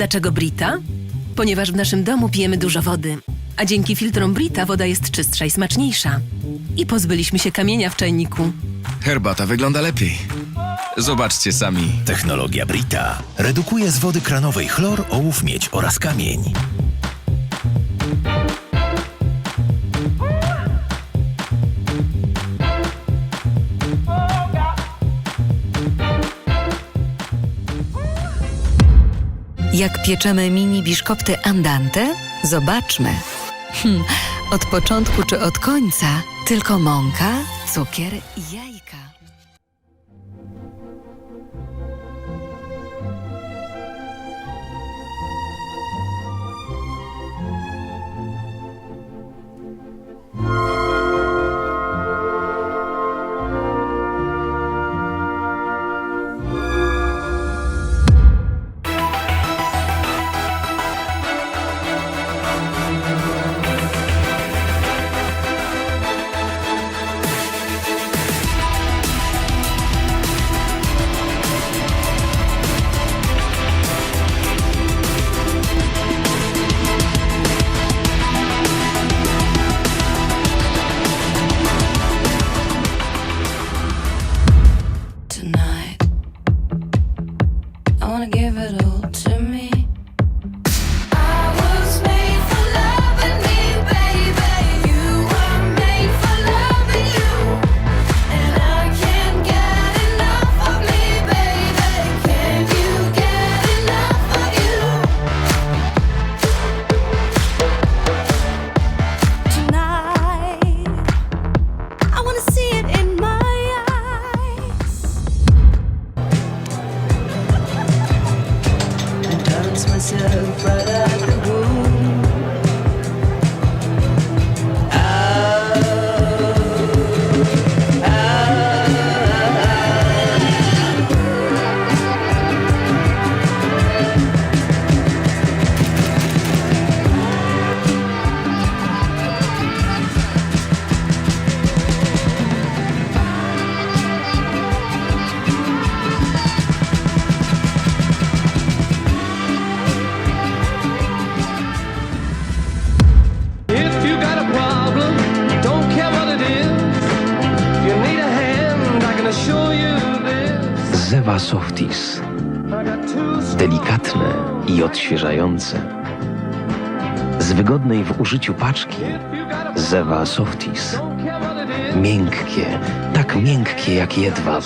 Dlaczego Brita? Ponieważ w naszym domu pijemy dużo wody, a dzięki filtrom Brita woda jest czystsza i smaczniejsza. I pozbyliśmy się kamienia w czajniku. Herbata wygląda lepiej. Zobaczcie sami. Technologia Brita redukuje z wody kranowej chlor, ołów, miedź oraz kamień. Jak pieczemy mini biszkopty andante? Zobaczmy. Hm, od początku czy od końca tylko mąka, cukier i jajka. Zewa Softis. Delikatne i odświeżające. Z wygodnej w użyciu paczki Zewa Softis. Miękkie, tak miękkie jak jedwab.